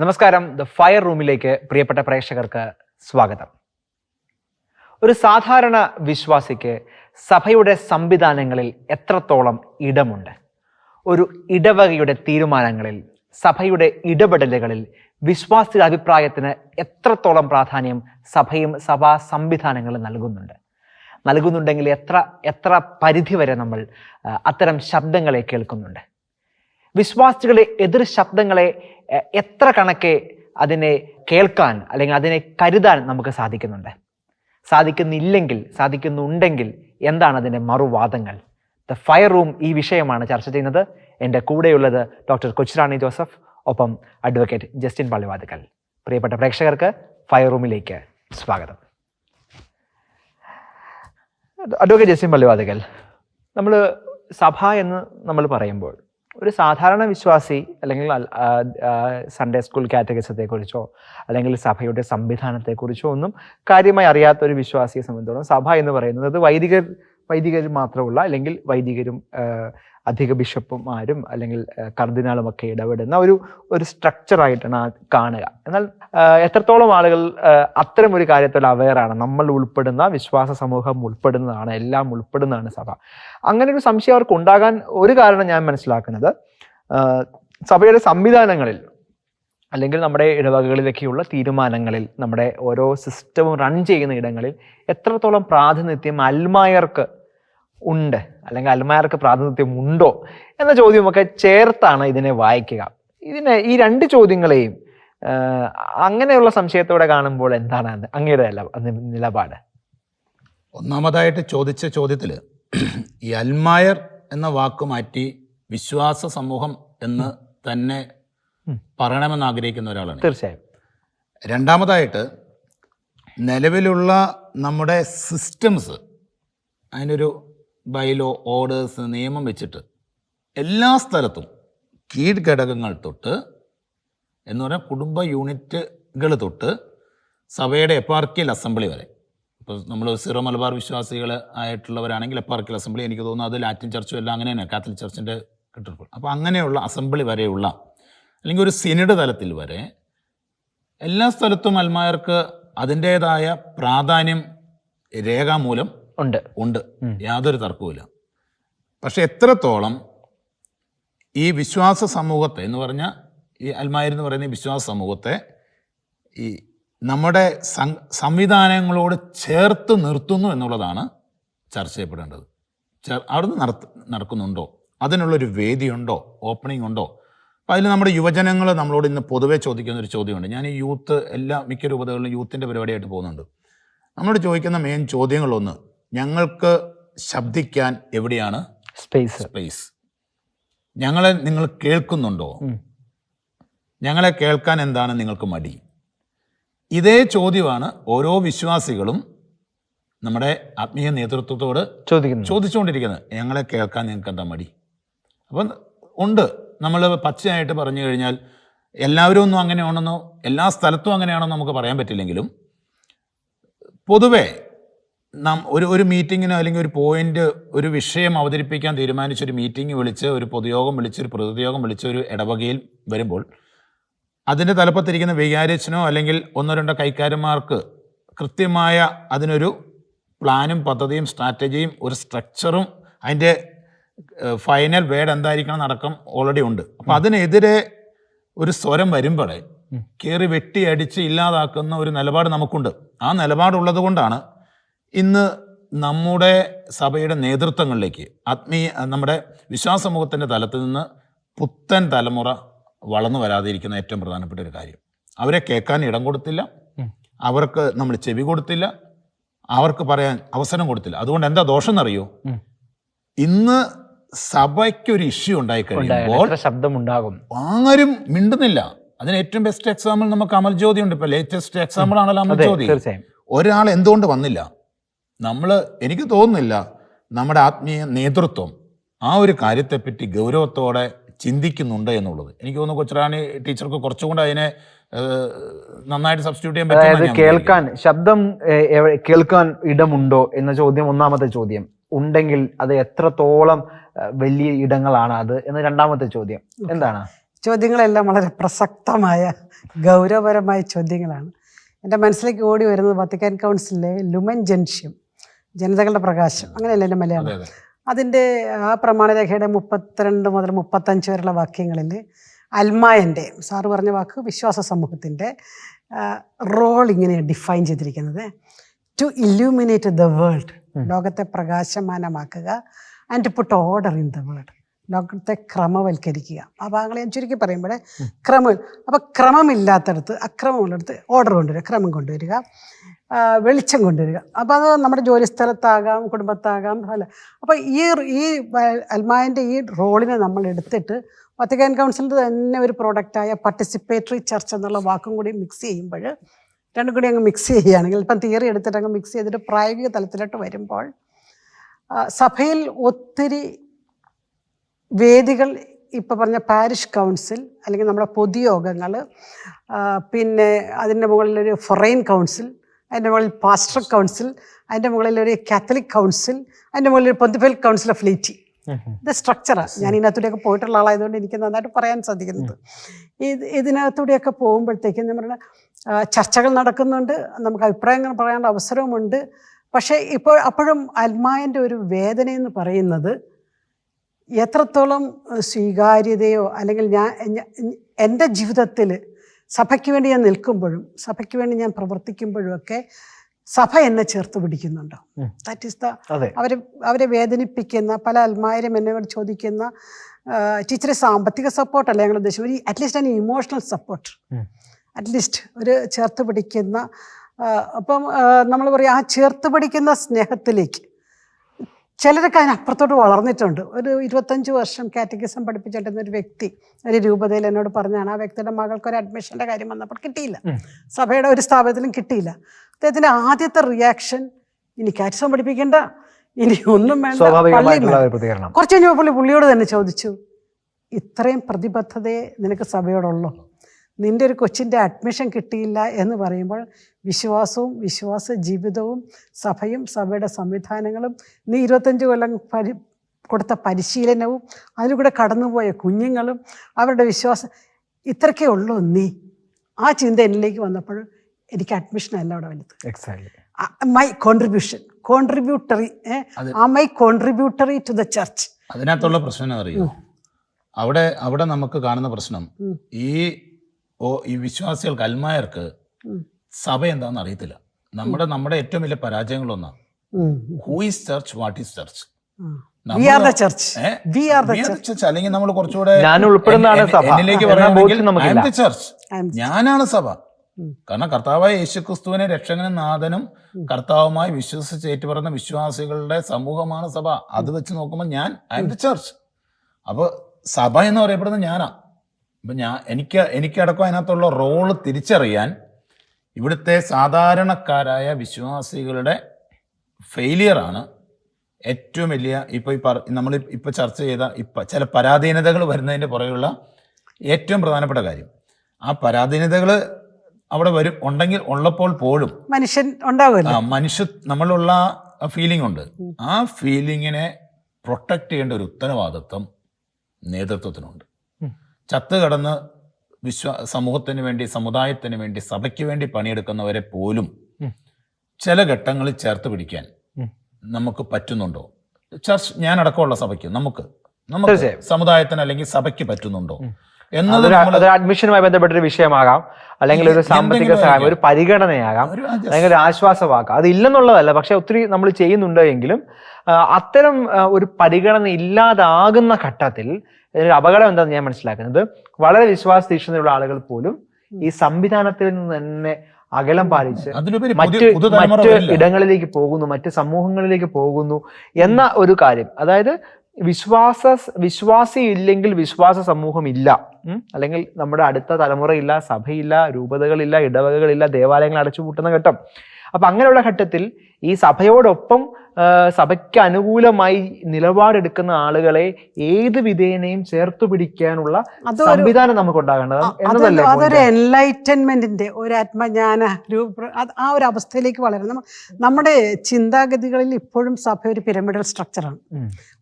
നമസ്കാരം. The fire റൂമിലേക്ക് പ്രിയപ്പെട്ട പ്രേക്ഷകർക്ക് സ്വാഗതം. ഒരു സാധാരണ വിശ്വാസിക്ക് സഭയുടെ സംവിധാനങ്ങളിൽ എത്രത്തോളം ഇടമുണ്ട്? ഒരു ഇടവകയുടെ തീരുമാനങ്ങളിൽ സഭയുടെ ഇടപെടലുകളിൽ വിശ്വാസിയുടെ അഭിപ്രായത്തിന് എത്രത്തോളം പ്രാധാന്യം സഭയും സഭാ സംവിധാനങ്ങളും നൽകുന്നുണ്ട്? നൽകുന്നുണ്ടെങ്കിൽ എത്ര എത്ര പരിധി വരെ നമ്മൾ അത്തരം ശബ്ദങ്ങളെ കേൾക്കുന്നുണ്ട്? വിശ്വാസികളെ എതിർ ശബ്ദങ്ങളെ എത്ര കണക്കെ അതിനെ കേൾക്കാൻ അല്ലെങ്കിൽ അതിനെ കരുതാൻ നമുക്ക് സാധിക്കുന്നുണ്ട്. സാധിക്കുന്നില്ലെങ്കിൽ സാധിക്കുന്നുണ്ടെങ്കിൽ എന്താണ് അതിന്റെ മറുവാദങ്ങൾ? ദ ഫയർ റൂം ഈ വിഷയമാണ് ചർച്ച ചെയ്യുന്നത്. എന്റെ കൂടെയുള്ളത് ഡോക്ടർ കൊച്ചുറാണി ജോസഫ് ഒപ്പം അഡ്വക്കേറ്റ് ജസ്റ്റിൻ പള്ളിവാതുക്കൽ പ്രിയപ്പെട്ട പ്രേക്ഷകർക്ക് ഫയർ റൂമിലേക്ക് സ്വാഗതം. അഡ്വക്കേറ്റ് ജസ്റ്റിൻ പള്ളിവാതുക്കൽ നമ്മൾ സഭ എന്ന് നമ്മൾ പറയുമ്പോൾ ഒരു സാധാരണ വിശ്വാസി അല്ലെങ്കിൽ സൺഡേ സ്കൂൾ കാറ്റഗറിസത്തെക്കുറിച്ചോ അല്ലെങ്കിൽ സഭയുടെ സംവിധാനത്തെക്കുറിച്ചോ ഒന്നും കാര്യമായി അറിയാത്ത ഒരു വിശ്വാസിയെ സംബന്ധിച്ചിടത്തോളം സഭ എന്ന് പറയുന്നത് വൈദികർ വൈദികർ മാത്രമുള്ള അല്ലെങ്കിൽ വൈദികരും അധിക ബിഷപ്പുമാരും അല്ലെങ്കിൽ കർദിനാളും ഒക്കെ ഇടപെടുന്ന ഒരു ഒരു സ്ട്രക്ചറായിട്ടാണ് കാണുക. എന്നാൽ എത്രത്തോളം ആളുകൾ അത്തരം ഒരു കാര്യത്തിൽ അവെയറാണ് നമ്മൾ ഉൾപ്പെടുന്ന വിശ്വാസ സമൂഹം ഉൾപ്പെടുന്നതാണ് എല്ലാം ഉൾപ്പെടുന്നതാണ് സഭ. അങ്ങനെ ഒരു സംശയം അവർക്ക് ഉണ്ടാകാൻ ഒരു കാരണം ഞാൻ മനസ്സിലാക്കുന്നത് സഭയുടെ സംവിധാനങ്ങളിൽ അല്ലെങ്കിൽ നമ്മുടെ ഇടവകകളിലൊക്കെയുള്ള തീരുമാനങ്ങളിൽ നമ്മുടെ ഓരോ സിസ്റ്റവും റൺ ചെയ്യുന്ന ഇടങ്ങളിൽ എത്രത്തോളം പ്രാതിനിധ്യം അൽമായർക്ക് ഉണ്ട്. അല്ലെങ്കിൽ അൽമായർക്ക് പ്രാതിനിധ്യം ഉണ്ടോ എന്ന ചോദ്യമൊക്കെ ചേർത്താണ് ഇതിനെ വായിക്കുക. ഇതിനെ ഈ രണ്ട് ചോദ്യങ്ങളെയും അങ്ങനെയുള്ള സംശയത്തോടെ കാണുമ്പോൾ എന്താണ് അങ്ങയുടെ നിലപാട്. ഒന്നാമതായിട്ട് ചോദിച്ച ചോദ്യത്തിൽ ഈ അൽമായർ എന്ന വാക്ക് മാറ്റി വിശ്വാസ സമൂഹം എന്ന് തന്നെ. പറയണമെന്ന് ആഗ്രഹിക്കുന്ന ഒരാളാണ്. തീർച്ചയായും. രണ്ടാമതായിട്ട് നിലവിലുള്ള നമ്മുടെ സിസ്റ്റംസ് അതിനൊരു ബൈലോ ഓർഡേഴ്സ് നിയമം വെച്ചിട്ട് എല്ലാ സ്ഥലത്തും കീഴ്ഘടകങ്ങൾ തൊട്ട് എന്ന് പറഞ്ഞാൽ കുടുംബ യൂണിറ്റുകൾ തൊട്ട് സഭയുടെ എപ്പാർക്കിയൽ അസംബ്ലി വരെ. ഇപ്പോൾ നമ്മൾ സിറോ മലബാർ വിശ്വാസികൾ ആയിട്ടുള്ളവരാണെങ്കിൽ എപ്പാർക്കിയൽ അസംബ്ലി എനിക്ക് തോന്നുന്നു അത് ലാറ്റിൻ ചർച്ചും എല്ലാം അങ്ങനെ തന്നെ കാത്തലിക് ചർച്ചിന്റെ കിട്ടുമ്പോൾ അപ്പോൾ അങ്ങനെയുള്ള അസംബ്ലി വരെയുള്ള അല്ലെങ്കിൽ ഒരു സിനിഡ് തലത്തിൽ വരെ എല്ലാ സ്ഥലത്തും അൽമായർക്ക് അതിന്റേതായ പ്രാധാന്യം രേഖാമൂലം ഉണ്ട്. ഉണ്ട്. യാതൊരു തർക്കവുമില്ല. പക്ഷെ എത്രത്തോളം ഈ വിശ്വാസ സമൂഹത്തെ എന്ന് പറഞ്ഞാൽ ഈ അൽമായർ എന്ന് പറയുന്ന ഈ വിശ്വാസ സമൂഹത്തെ ഈ നമ്മുടെ സംവിധാനങ്ങളോട് ചേർത്ത് നിർത്തുന്നു എന്നുള്ളതാണ് ചർച്ച ചെയ്യപ്പെടേണ്ടത്. അവിടുന്ന് നടത്ത നടക്കുന്നുണ്ടോ? അതിനുള്ളൊരു വേദിയുണ്ടോ? ഓപ്പണിംഗ് ഉണ്ടോ അപ്പോൾ അതിൽ നമ്മുടെ യുവജനങ്ങൾ നമ്മളോട് ഇന്ന് പൊതുവെ ചോദിക്കുന്ന ഒരു ചോദ്യമുണ്ട്. ഞാൻ ഈ യൂത്ത് എല്ലാ മിക്ക രൂപതകളിലും യൂത്തിന്റെ പരിപാടിയായിട്ട് പോകുന്നുണ്ട്. നമ്മളോട് ചോദിക്കുന്ന മെയിൻ ചോദ്യങ്ങളൊന്ന് ഞങ്ങൾക്ക് ശബ്ദിക്കാൻ എവിടെയാണ്? സ്പേസ് സ്പേസ് ഞങ്ങളെ നിങ്ങൾ കേൾക്കുന്നുണ്ടോ? ഞങ്ങളെ കേൾക്കാൻ എന്താണ് നിങ്ങൾക്ക് മടി? ഇതേ ചോദ്യമാണ് ഓരോ വിശ്വാസികളും നമ്മുടെ ആത്മീയ നേതൃത്വത്തോട് ചോദിക്കുന്നു ചോദിച്ചുകൊണ്ടിരിക്കുന്നത്. ഞങ്ങളെ കേൾക്കാൻ നിങ്ങൾക്ക് എന്താ മടി? അപ്പം ഉണ്ട്. നമ്മൾ പച്ചയായിട്ട് പറഞ്ഞു കഴിഞ്ഞാൽ എല്ലാവരും ഒന്നും അങ്ങനെയാണെന്നോ എല്ലാ സ്ഥലത്തും അങ്ങനെയാണെന്നോ നമുക്ക് പറയാൻ പറ്റില്ലെങ്കിലും പൊതുവേ നാം ഒരു ഒരു മീറ്റിങ്ങിനോ അല്ലെങ്കിൽ ഒരു പോയിന്റ് ഒരു വിഷയം അവതരിപ്പിക്കാൻ തീരുമാനിച്ച ഒരു മീറ്റിംഗ് വിളിച്ച് ഒരു പൊതുയോഗം വിളിച്ച് ഒരു പ്രതിയോഗം വിളിച്ച് ഒരു ഇടവകയിൽ വരുമ്പോൾ അതിന്റെ തലപ്പത്തിരിക്കുന്ന വികാരിച്ചനോ അല്ലെങ്കിൽ ഒന്നോ രണ്ടോ കൈക്കാരന്മാർക്ക് കൃത്യമായ അതിനൊരു പ്ലാനും പദ്ധതിയും സ്ട്രാറ്റജിയും ഒരു സ്ട്രക്ചറും അതിന്റെ ഫൈനൽ വേഡ് എന്തായിരിക്കണം നടക്കം ഓൾറെഡി ഉണ്ട്. അപ്പം അതിനെതിരെ ഒരു സ്വരം വരുമ്പോഴേ കയറി വെട്ടിയടിച്ച് ഇല്ലാതാക്കുന്ന ഒരു നിലപാട് നമുക്കുണ്ട്. ആ നിലപാടുള്ളത് കൊണ്ടാണ് ഇന്ന് നമ്മുടെ സഭയുടെ നേതൃത്വങ്ങളിലേക്ക് ആത്മീയ നമ്മുടെ വിശ്വാസ സമൂഹത്തിന്റെ തലത്തിൽ നിന്ന് പുത്തൻ തലമുറ വളർന്നു വരാതിരിക്കുന്ന ഏറ്റവും പ്രധാനപ്പെട്ട ഒരു കാര്യം. അവരെ കേൾക്കാൻ ഇടം കൊടുത്തില്ല. അവർക്ക് നമ്മൾ ചെവി കൊടുത്തില്ല. അവർക്ക് പറയാൻ അവസരം കൊടുത്തില്ല. അതുകൊണ്ട് എന്താ ദോഷം എന്നറിയോ. ഇന്ന് സഭയ്ക്കൊരു ഇഷ്യൂ ഉണ്ടായി കഴിയുമ്പോൾ എത്ര ശബ്ദം ഉണ്ടാകും ആരും മിണ്ടുന്നില്ല. അതിന് ഏറ്റവും ബെസ്റ്റ് എക്സാമ്പിൾ നമുക്ക് അമൽ ജ്യോതി ഉണ്ട്. ഇപ്പൊ ലേറ്റസ്റ്റ് എക്സാമ്പിൾ ആണല്ലോ അമൽ ജ്യോതി ഒരാൾ എന്തുകൊണ്ട് വന്നില്ല? നമ്മൾ എനിക്ക് തോന്നുന്നില്ല നമ്മുടെ ആത്മീയ നേതൃത്വം ആ ഒരു കാര്യത്തെപ്പറ്റി ഗൗരവത്തോടെ ചിന്തിക്കുന്നുണ്ട് എന്നുള്ളത്. എനിക്ക് തോന്നുന്നു കൊച്ചുറാണി ടീച്ചർക്ക് കുറച്ചും കൂടെ അതിനെ നന്നായിട്ട് സബ്സ്റ്റിറ്റ്യൂട്ട് ചെയ്യാൻ അതായത് പറ്റുമെന്നാണ് കേൾക്കാൻ ശബ്ദം കേൾക്കാൻ ഇടമുണ്ടോ എന്ന ചോദ്യം ഒന്നാമത്തെ ചോദ്യം. ഉണ്ടെങ്കിൽ അത് എത്രത്തോളം വലിയ ഇടങ്ങളാണ് അത് എന്ന രണ്ടാമത്തെ ചോദ്യം. എന്താണ്? ചോദ്യങ്ങളെല്ലാം വളരെ പ്രസക്തമായ ഗൗരവപരമായ ചോദ്യങ്ങളാണ്. എന്റെ മനസ്സിലേക്ക് ഓടി വരുന്നത് വത്തിക്കാൻ കൗൺസിലിലെ ലുമൻ ജൻഷ്യം ജനതകളുടെ പ്രകാശം അങ്ങനെയല്ല എന്റെ മലയാളം? അതെ അതെ. അതിന്റെ ആ പ്രമാണരേഖയുടെ മുപ്പത്തിരണ്ട് മുതൽ മുപ്പത്തഞ്ച് വരെയുള്ള വാക്യങ്ങളിൽ അൽമായന്റെ സാറ് പറഞ്ഞ വാക്ക് വിശ്വാസ സമൂഹത്തിന്റെ റോൾ ഇങ്ങനെ ഡിഫൈൻ ചെയ്തിരിക്കുന്നത്. ടു ഇല്യൂമിനേറ്റ് ദ വേൾഡ് ലോകത്തെ പ്രകാശമാനമാക്കുക and to put order in the world ലോകത്തെ ക്രമവൽക്കരിക്കുക. ആ ഭാഗങ്ങൾ ഞാൻ ചുരുക്കി പറയുമ്പോൾ ക്രമം അപ്പോൾ ക്രമമില്ലാത്തടത്ത് അക്രമമുള്ളിടത്ത് ഓർഡർ കൊണ്ടുവരിക ക്രമം കൊണ്ടുവരിക വെളിച്ചം കൊണ്ടുവരിക. അപ്പോൾ അത് നമ്മുടെ ജോലി സ്ഥലത്താകാം കുടുംബത്താകാം അല്ല? അപ്പോൾ ഈ ഈ അൽമായന്റെ ഈ റോളിനെ നമ്മൾ എടുത്തിട്ട് വത്തിക്കാൻ കൗൺസിലിന്റെ തന്നെ ഒരു പ്രോഡക്റ്റായ പാർട്ടിസിപ്പേറ്ററി ചർച്ച് എന്നുള്ള വാക്കും കൂടി മിക്സ് ചെയ്യുമ്പോൾ രണ്ടും കൂടി അങ്ങ് മിക്സ് ചെയ്യുകയാണെങ്കിൽ ഇപ്പം തിയറി എടുത്തിട്ട് അങ്ങ് മിക്സ് ചെയ്തിട്ട് പ്രായോഗിക തലത്തിലോട്ട് വരുമ്പോൾ സഭയിൽ ഒത്തിരി വേദികൾ ഇപ്പോൾ പറഞ്ഞ പാരിഷ് കൗൺസിൽ അല്ലെങ്കിൽ നമ്മുടെ പൊതുയോഗങ്ങൾ പിന്നെ അതിന്റെ മുകളിലൊരു ഫൊറൈൻ കൗൺസിൽ അതിന്റെ മുകളിൽ പാസ്റ്റർ കൗൺസിൽ അതിന്റെ മുകളിലൊരു ഒരു കാത്തലിക് കൗൺസിൽ അതിന്റെ മുകളിൽ ഒരു കൗൺസിൽ ഓഫ് ലീറ്റി. ഇത് സ്ട്രക്ചറാണ് ഞാൻ ഇതിനകത്തൂടെയൊക്കെ പോയിട്ടുള്ള ആളായതുകൊണ്ട് എനിക്ക് നന്നായിട്ട് പറയാൻ സാധിക്കുന്നത് ഇത് ഇതിനകത്തൂടെയൊക്കെ പോകുമ്പോഴത്തേക്കും നമ്മുടെ ചർച്ചകൾ നടക്കുന്നുണ്ട്. നമുക്ക് അഭിപ്രായങ്ങൾ പറയാനുള്ള അവസരവുമുണ്ട്. പക്ഷേ ഇപ്പോൾ അപ്പോഴും അൽമായന്റെ ഒരു വേദനയെന്ന് പറയുന്നത് എത്രത്തോളം സ്വീകാര്യതയോ അല്ലെങ്കിൽ ഞാൻ എന്റെ ജീവിതത്തിൽ സഭയ്ക്ക് വേണ്ടി ഞാൻ നിൽക്കുമ്പോഴും സഭയ്ക്ക് വേണ്ടി ഞാൻ പ്രവർത്തിക്കുമ്പോഴും ഒക്കെ സഭ എന്നെ ചേർത്ത് പിടിക്കുന്നുണ്ടോ? ദാറ്റ് ഈസ് ദ അവരെ അവരെ വേദനിപ്പിക്കുന്ന പല അൽമാരും എന്നോട് ചോദിക്കുന്ന ടീച്ചറെ സാമ്പത്തിക സപ്പോർട്ടല്ല ഞങ്ങൾ ഉദ്ദേശം? ഒരു അറ്റ്ലീസ്റ്റ് അതിന് ഇമോഷണൽ സപ്പോർട്ട് അറ്റ്ലീസ്റ്റ് ഒരു ചേർത്ത് പിടിക്കുന്ന അപ്പം നമ്മൾ പറയും ആ ചേർത്ത് പിടിക്കുന്ന സ്നേഹത്തിലേക്ക് ചിലരൊക്കെ അതിനപ്പുറത്തോട്ട് വളർന്നിട്ടുണ്ട്. ഒരു ഇരുപത്തഞ്ച് വർഷം കാറ്റഗിസം പഠിപ്പിച്ചിട്ടുന്ന ഒരു വ്യക്തി ഒരു രൂപതയിൽ എന്നോട് പറഞ്ഞാണ് ആ വ്യക്തിയുടെ മകൾക്ക് ഒരു അഡ്മിഷന്റെ കാര്യം വന്നപ്പോൾ കിട്ടിയില്ല. സഭയുടെ ഒരു സ്ഥാപനത്തിലും കിട്ടിയില്ല. അദ്ദേഹത്തിന്റെ ആദ്യത്തെ റിയാക്ഷൻ ഇനി കാറ്റിസം പഠിപ്പിക്കേണ്ട ഇനി ഒന്നും വേണ്ട കുറച്ച് കഴിഞ്ഞപ്പോൾ പുള്ളി പുള്ളിയോട് തന്നെ ചോദിച്ചു ഇത്രയും പ്രതിബദ്ധതയെ നിനക്ക് സഭയോടുള്ളൂ? നിന്റെ ഒരു കൊച്ചിന്റെ അഡ്മിഷൻ കിട്ടിയില്ല എന്ന് പറയുമ്പോൾ വിശ്വാസവും വിശ്വാസ ജീവിതവും സഭയും സഭയുടെ സംവിധാനങ്ങളും നീ ഇരുപത്തഞ്ച് കൊല്ലം പരി കൊടുത്ത പരിശീലനവും അതിലൂടെ കടന്നുപോയ കുഞ്ഞുങ്ങളും അവരുടെ വിശ്വാസം ഇത്രയ്ക്കേ ഉള്ളൂ നീ. ആ ചിന്ത എന്നിലേക്ക് വന്നപ്പോൾ എനിക്ക് അഡ്മിഷൻ അല്ല അവിടെ വലുത്. മൈ കോൺട്രിബ്യൂഷൻ കോൺട്രിബ്യൂട്ടറി ആ my contributory to the church അതിനകത്തുള്ള പ്രശ്നം അറിയോ? അവിടെ അവിടെ നമുക്ക് കാണുന്ന പ്രശ്നം ഈ ഓ ഈ വിശ്വാസികൾക്ക് അൽമായർക്ക് സഭ എന്താണെന്ന് അറിയത്തില്ല. നമ്മുടെ നമ്മുടെ ഏറ്റവും വലിയ പരാജയങ്ങളൊന്നാണ് who is church what is church അല്ലെങ്കിൽ നമ്മൾ കുറച്ചുകൂടെ ഞാൻ ഉൾപ്പെടുന്നതാണ് സഭ. എന്നിലേക്ക് പറയുകയാണെങ്കിൽ. ചർച്ച് ഞാനാണ് സഭ. കാരണം കർത്താവായ യേശുക്രിസ്തുവിനെ രക്ഷകനും നാഥനും കർത്താവുമായി വിശ്വസിച്ച് ഏറ്റുപറയുന്ന വിശ്വാസികളുടെ സമൂഹമാണ് സഭ. അത് വെച്ച് നോക്കുമ്പോൾ ഞാൻ ഐ എം ദ ചർച്ച് അപ്പോൾ സഭ എന്ന് പറയപ്പെടുന്നത് ഞാനാ. അപ്പം ഞാൻ എനിക്ക് എനിക്കടക്കം അതിനകത്തുള്ള റോൾ തിരിച്ചറിയാൻ ഇവിടുത്തെ സാധാരണക്കാരായ വിശ്വാസികളുടെ ഫെയിലിയറാണ് ഏറ്റവും വലിയ ഇപ്പോൾ ഈ പറ നമ്മൾ ഇപ്പോൾ ചർച്ച ചെയ്ത ഇപ്പം ചില പരാധീനതകൾ വരുന്നതിന്റെ പുറകെയുള്ള ഏറ്റവും പ്രധാനപ്പെട്ട കാര്യം. ആ പരാധീനതകൾ അവിടെ വരും ഉണ്ടെങ്കിൽ ഉള്ളപ്പോൾ പോലും മനുഷ്യൻ ഉണ്ടാവില്ല ആ മനുഷ്യ നമ്മളുള്ള ഫീലിംഗ് ഉണ്ട്. ആ ഫീലിങ്ങിനെ പ്രൊട്ടക്റ്റ് ചെയ്യേണ്ട ഒരു ഉത്തരവാദിത്വം നേതൃത്വത്തിനുണ്ട്. ഉം. ചത്ത് കടന്ന് വിശ്വ സമൂഹത്തിന് വേണ്ടി സമുദായത്തിന് വേണ്ടി സഭയ്ക്ക് വേണ്ടി പണിയെടുക്കുന്നവരെ പോലും ചില ഘട്ടങ്ങളിൽ ചേർത്ത് പിടിക്കാൻ നമുക്ക് പറ്റുന്നുണ്ടോ? ചർച്ച് ഞാൻ അടക്കമുള്ള സഭയ്ക്ക് നമുക്ക് നമുക്ക് സമുദായത്തിന് അല്ലെങ്കിൽ സഭയ്ക്ക് പറ്റുന്നുണ്ടോ. എന്നത് അഡ്മിഷനുമായി ബന്ധപ്പെട്ടൊരു വിഷയമാകാം. അല്ലെങ്കിൽ ഒരു സാമ്പത്തിക സഹായം ഒരു പരിഗണനയാകാം. അല്ലെങ്കിൽ ഒരു ആശ്വാസമാക്കാം അത് ഇല്ലെന്നുള്ളതല്ല പക്ഷെ ഒത്തിരി നമ്മൾ ചെയ്യുന്നുണ്ട് എങ്കിലും അത്തരം ഒരു പരിഗണന ഇല്ലാതാകുന്ന ഘട്ടത്തിൽ ഇതിനൊരു അപകടം എന്താണെന്ന് ഞാൻ മനസ്സിലാക്കുന്നത്. വളരെ വിശ്വാസ തീക്ഷണതയുള്ള ആളുകൾ പോലും ഈ സംവിധാനത്തിൽ നിന്ന് തന്നെ അകലം പാലിച്ച് മറ്റ് മറ്റ് ഇടങ്ങളിലേക്ക് പോകുന്നു മറ്റ് സമൂഹങ്ങളിലേക്ക് പോകുന്നു എന്ന ഒരു കാര്യം. അതായത് വിശ്വാസ വിശ്വാസി ഇല്ലെങ്കിൽ വിശ്വാസ സമൂഹം ഇല്ല. അല്ലെങ്കിൽ നമ്മുടെ അടുത്ത തലമുറയില്ല സഭയില്ല രൂപതകളില്ല ഇടവകകളില്ല ദേവാലയങ്ങൾ അടച്ചുപൂട്ടുന്ന ഘട്ടം. അപ്പൊ അങ്ങനെയുള്ള ഘട്ടത്തിൽ ഈ സഭയോടൊപ്പം സഭയ്ക്ക് അനുകൂലമായി നിലപാടെടുക്കുന്ന ആളുകളെ ഏത് വിധേനയും ചേർത്തു പിടിക്കാനുള്ള സംവിധാനം നമുക്ക് ഉണ്ടാകേണ്ടത് അതൊരു എൻലൈറ്റൻമെന്റിന്റെ ഒരു ആത്മജ്ഞാന രൂപ ആ ഒരു അവസ്ഥയിലേക്ക് വളരണം. നമ്മുടെ ചിന്താഗതികളിൽ ഇപ്പോഴും സഭ ഒരു പിരമിഡൽ സ്ട്രക്ചറാണ്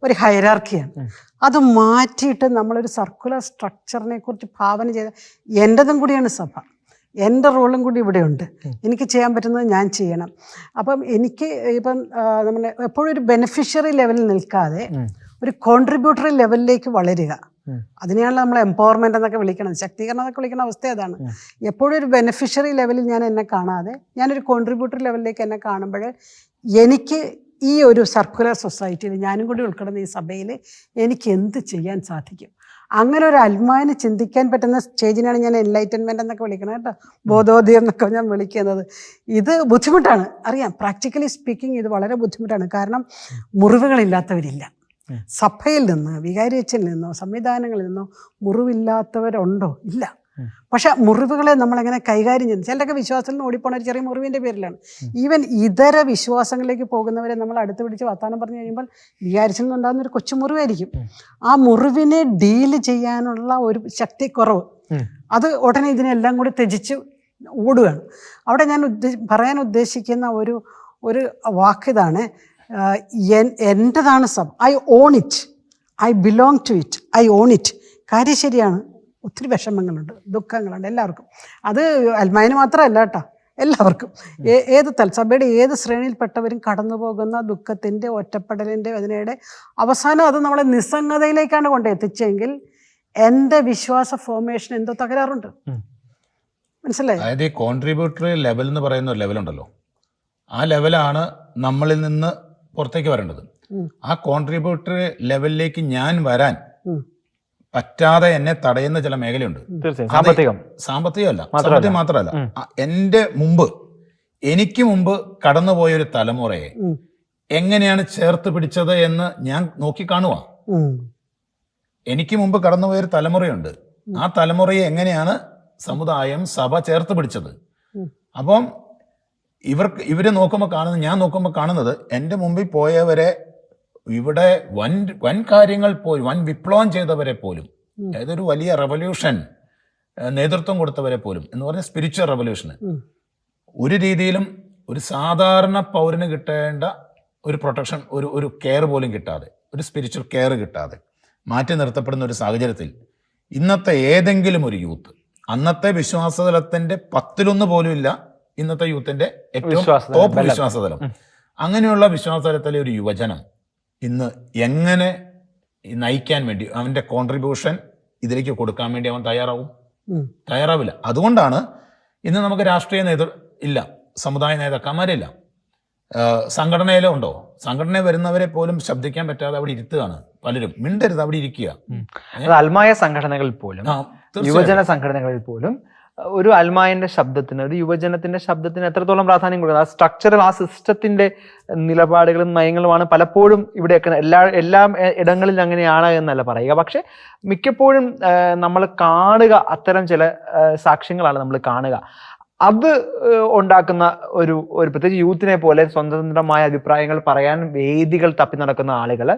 ഒരു ഹൈറാർക്കിയാണ്. അത് മാറ്റിയിട്ട് നമ്മളൊരു സർക്കുലർ സ്ട്രക്ചറിനെ കുറിച്ച് ഭാവന ചെയ്ത എന്റെതും കൂടിയാണ് സഭ. എന്റെ റോളും കൂടി ഇവിടെയുണ്ട്. ഉണ്ട് എനിക്ക് ചെയ്യാൻ പറ്റുന്നത് ഞാൻ ചെയ്യണം. അപ്പം എനിക്ക് ഇപ്പം നമ്മുടെ എപ്പോഴും ഒരു ബെനിഫിഷ്യറി ലെവലിൽ നിൽക്കാതെ ഒരു കോൺട്രിബ്യൂട്ടറി ലെവലിലേക്ക് വളരുക. അതിനെയാണ് നമ്മൾ എംപവർമെന്റ് എന്നൊക്കെ വിളിക്കുന്നത് ശക്തീകരണം എന്നൊക്കെ വിളിക്കുന്ന അവസ്ഥ അതാണ്. എപ്പോഴും ഒരു ബെനിഫിഷ്യറി ലെവലിൽ ഞാൻ എന്നെ കാണാതെ ഞാനൊരു കോൺട്രിബ്യൂട്ടറി ലെവലിലേക്ക് എന്നെ കാണുമ്പോൾ എനിക്ക് ഈ ഒരു സർക്കുലർ സൊസൈറ്റിയിൽ ഞാനും കൂടി ഉൾപ്പെടുന്ന ഈ സഭയിൽ എനിക്ക് എന്ത് ചെയ്യാൻ സാധിക്കും? അങ്ങനെ ഒരു അത്മാവിനെ ചിന്തിക്കാൻ പറ്റുന്ന സ്റ്റേജിനാണ് ഞാൻ എൻലൈറ്റൻമെന്റ് എന്നൊക്കെ വിളിക്കുന്നത് കേട്ടോ. ബോധോദയം എന്നൊക്കെ ഞാൻ വിളിക്കുന്നത്. ഇത് ബുദ്ധിമുട്ടാണ്. അറിയാം പ്രാക്ടിക്കലി സ്പീക്കിംഗ് ഇത് വളരെ ബുദ്ധിമുട്ടാണ്. കാരണം മുറിവുകളില്ലാത്തവരില്ല. സഭയിൽ നിന്ന് വികാരിയച്ചിൽ നിന്നോ സംവിധാനങ്ങളിൽ നിന്നോ മുറിവില്ലാത്തവരുണ്ടോ? ഇല്ല. പക്ഷെ മുറിവുകളെ നമ്മൾ എങ്ങനെ കൈകാര്യം ചെയ്യുന്നു? ചിലരൊക്കെ വിശ്വാസത്തിൽ നിന്ന് ഓടിപ്പോണ ഒരു ചെറിയ മുറിവിന്റെ പേരിലാണ്. ഈവൻ ഇതര വിശ്വാസങ്ങളിലേക്ക് പോകുന്നവരെ നമ്മൾ അടുത്ത് പിടിച്ച് വർത്താനം പറഞ്ഞു കഴിയുമ്പോൾ വിചാരിച്ചിൽ നിന്നുണ്ടാകുന്ന ഒരു കൊച്ചു മുറിവായിരിക്കും. ആ മുറിവിനെ ഡീൽ ചെയ്യാനുള്ള ഒരു ശക്തിക്കുറവ്. അത് ഉടനെ ഇതിനെല്ലാം കൂടി ത്യജിച്ച് ഓടുകയാണ്. അവിടെ ഞാൻ പറയാൻ ഉദ്ദേശിക്കുന്ന ഒരു ഒരു വാക്ക് ഇതാണ്. എൻ- എന്റെതാണ് sub I own it. I belong to it. I own it. കാര്യം ശരിയാണ്. ഒത്തിരി വിഷമങ്ങളുണ്ട് ദുഃഖങ്ങളുണ്ട് എല്ലാവർക്കും. അത് അൽമായന് മാത്രമല്ല കേട്ടോ എല്ലാവർക്കും. ഏത് തൽ സഭയുടെ ഏത് ശ്രേണിയിൽപ്പെട്ടവരും കടന്നു പോകുന്ന ദുഃഖത്തിന്റെ ഒറ്റപ്പെടലിന്റെ അതിനയുടെ അവസാനം അത് നമ്മളെ നിസ്സംഗതയിലേക്കാണ് കൊണ്ട് എത്തിച്ചെങ്കിൽ എന്റെ വിശ്വാസ ഫോർമേഷൻ എന്തോ തകരാറുണ്ട്. മനസ്സിലായി? അതായത് ഈ കോൺട്രിബ്യൂട്ടറി ലെവൽ എന്ന് പറയുന്ന ഒരു ലെവലുണ്ടല്ലോ ആ ലെവലാണ് നമ്മളിൽ നിന്ന് പുറത്തേക്ക് വരേണ്ടത്. ആ കോൺട്രിബ്യൂട്ടറി ലെവലിലേക്ക് ഞാൻ വരാൻ. പറ്റാതെ എന്നെ തടയുന്ന ചില മേഖലയുണ്ട്. സാമ്പത്തികം. സാമ്പത്തികമല്ല. സാമ്പത്തികം മാത്രമല്ല. എന്റെ മുമ്പ് എനിക്ക് മുമ്പ് കടന്നുപോയ ഒരു തലമുറയെ എങ്ങനെയാണ് ചേർത്ത് പിടിച്ചത് എന്ന് ഞാൻ നോക്കിക്കാണുക. എനിക്ക് മുമ്പ് കടന്നുപോയ ഒരു തലമുറയുണ്ട്. ആ തലമുറയെ എങ്ങനെയാണ് സമുദായം സഭ ചേർത്ത് പിടിച്ചത്. അപ്പം ഇവർക്ക് ഇവർ നോക്കുമ്പോൾ കാണുന്നത് ഞാൻ നോക്കുമ്പോൾ കാണുന്നത് എന്റെ മുമ്പിൽ പോയവരെ ഇവിടെ വൻ വൻ കാര്യങ്ങൾ പോലും വൻ വിപ്ലവം ചെയ്തവരെ പോലും അതായത് ഒരു വലിയ റവല്യൂഷൻ നേതൃത്വം കൊടുത്തവരെ പോലും എന്ന് പറഞ്ഞ സ്പിരിച്വൽ റവല്യൂഷന് ഒരു രീതിയിലും ഒരു സാധാരണ പൗരന് കിട്ടേണ്ട ഒരു പ്രൊട്ടക്ഷൻ ഒരു ഒരു കെയർ പോലും കിട്ടാതെ ഒരു സ്പിരിച്വൽ കെയർ കിട്ടാതെ മാറ്റി നിർത്തപ്പെടുന്ന ഒരു സാഹചര്യത്തിൽ ഇന്നത്തെ ഏതെങ്കിലും ഒരു യൂത്ത് അന്നത്തെ വിശ്വാസതലത്തിന്റെ പത്തിലൊന്ന് പോലും ഇല്ല ഇന്നത്തെ യൂത്തിന്റെ ഏറ്റവും വിശ്വാസതലം, ടോപ്പ് വിശ്വാസതലം. അങ്ങനെയുള്ള വിശ്വാസതലത്തിലെ ഒരു യുവജനം ഇന്ന് എങ്ങനെ നയിക്കാൻ വേണ്ടി അവന്റെ കോൺട്രിബ്യൂഷൻ ഇതിലേക്ക് കൊടുക്കാൻ വേണ്ടി അവൻ തയ്യാറാവും. തയ്യാറാവില്ല. അതുകൊണ്ടാണ് ഇന്ന് നമുക്ക് രാഷ്ട്രീയ നേതൃ ഇല്ല സമുദായ നേതാക്കന്മാരില്ല. സംഘടനയിലോ ഉണ്ടോ? സംഘടന വരുന്നവരെ പോലും ശബ്ദിക്കാൻ പറ്റാതെ അവിടെ ഇരുത്തുകയാണ് പലരും. മിണ്ടരുത് അവിടെ ഇരിക്കുക. അൽമായ സംഘടനകളിൽ പോലും യുവജന സംഘടനകളിൽ പോലും ഒരു അൽമായന്റെ ശബ്ദത്തിന് ഒരു യുവജനത്തിന്റെ ശബ്ദത്തിന് എത്രത്തോളം പ്രാധാന്യം കൊടുക്കുന്നത് ആ സ്ട്രക്ചറൽ ആ സിസ്റ്റത്തിന്റെ നിലപാടുകളും നയങ്ങളുമാണ് പലപ്പോഴും ഇവിടെയൊക്കെ എല്ലാ എല്ലാ ഇടങ്ങളിലും അങ്ങനെയാണ് എന്നല്ല പറയുക. പക്ഷെ മിക്കപ്പോഴും നമ്മൾ കാണുക അത്തരം ചില സാക്ഷ്യങ്ങളാണ് നമ്മൾ കാണുക. അത് ഉണ്ടാക്കുന്ന ഒരു ഒരു പ്രത്യേകിച്ച് യൂത്തിനെ പോലെ സ്വതന്ത്രമായ അഭിപ്രായങ്ങൾ പറയാൻ വേദികൾ തപ്പി നടക്കുന്ന ആളുകൾ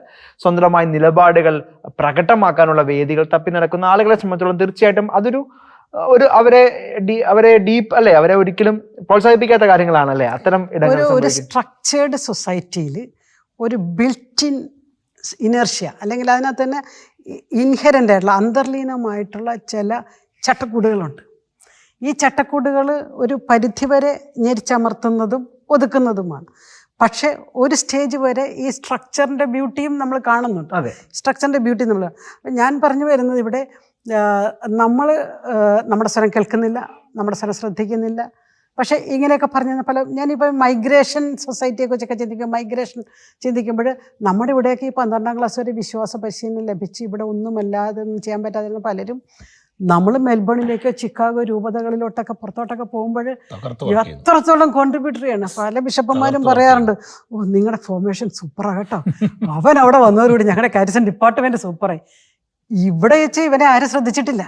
സ്വന്തമായ നിലപാടുകൾ പ്രകടമാക്കാനുള്ള വേദികൾ തപ്പി നടക്കുന്ന ആളുകളെ സംബന്ധിച്ചിടത്തോളം തീർച്ചയായിട്ടും അതൊരു ഒരു അവരെ അവരെ ഡീപ്പ് അല്ലേ അവരെ ഒരിക്കലും പ്രോത്സാഹിപ്പിക്കാത്ത കാര്യങ്ങളാണല്ലേ അത്തരം ഒരു ഒരു സ്ട്രക്ചേർഡ് സൊസൈറ്റിയിൽ ഒരു ബിൽറ്റിൻ ഇനർഷ്യ അല്ലെങ്കിൽ അതിനകത്ത് തന്നെ ഇൻഹെറന്റ് ആയിട്ടുള്ള അന്തർലീനമായിട്ടുള്ള ചില ചട്ടക്കൂടുകളുണ്ട്. ഈ ചട്ടക്കൂടുകൾ ഒരു പരിധിവരെ ഞെരിച്ചമർത്തുന്നതും ഒതുക്കുന്നതുമാണ്. പക്ഷേ ഒരു സ്റ്റേജ് വരെ ഈ സ്ട്രക്ചറിന്റെ ബ്യൂട്ടിയും നമ്മൾ കാണുന്നുണ്ട്. അതെ. സ്ട്രക്ചറിന്റെ ബ്യൂട്ടി നമ്മൾ ഞാൻ പറഞ്ഞു വരുന്നത് ഇവിടെ നമ്മൾ നമ്മുടെ സ്വരം കേൾക്കുന്നില്ല നമ്മുടെ സ്വരം ശ്രദ്ധിക്കുന്നില്ല. പക്ഷേ ഇങ്ങനെയൊക്കെ പറഞ്ഞ പല ഞാനിപ്പോൾ മൈഗ്രേഷൻ സൊസൈറ്റിയെ കുറിച്ചൊക്കെ ചിന്തിക്കും മൈഗ്രേഷൻ ചിന്തിക്കുമ്പോൾ നമ്മുടെ ഇവിടെയൊക്കെ ഈ പന്ത്രണ്ടാം ക്ലാസ് വരെ വിശ്വാസ പരിശീലനം ലഭിച്ച് ഇവിടെ ഒന്നുമല്ലാതെ ഒന്നും ചെയ്യാൻ പറ്റാതിരുന്ന പലരും നമ്മൾ മെൽബണിലേക്കോ ചിക്കാഗോ രൂപതകളിലോട്ടൊക്കെ പുറത്തോട്ടൊക്കെ പോകുമ്പോൾ. എത്രത്തോളം കോൺട്രിബ്യൂട്ടറിയാണ് പല ബിഷപ്പന്മാരും പറയാറുണ്ട് ഓ നിങ്ങളുടെ ഫോർമേഷൻ സൂപ്പറാണ് കേട്ടോ. അവൻ അവിടെ വന്നവരോട് ഞങ്ങളുടെ കാരിസൺ ഡിപ്പാർട്ട്മെന്റ് സൂപ്പറായി ഇവിടെ വെച്ച് ഇവനെ ആരും ശ്രദ്ധിച്ചിട്ടില്ല.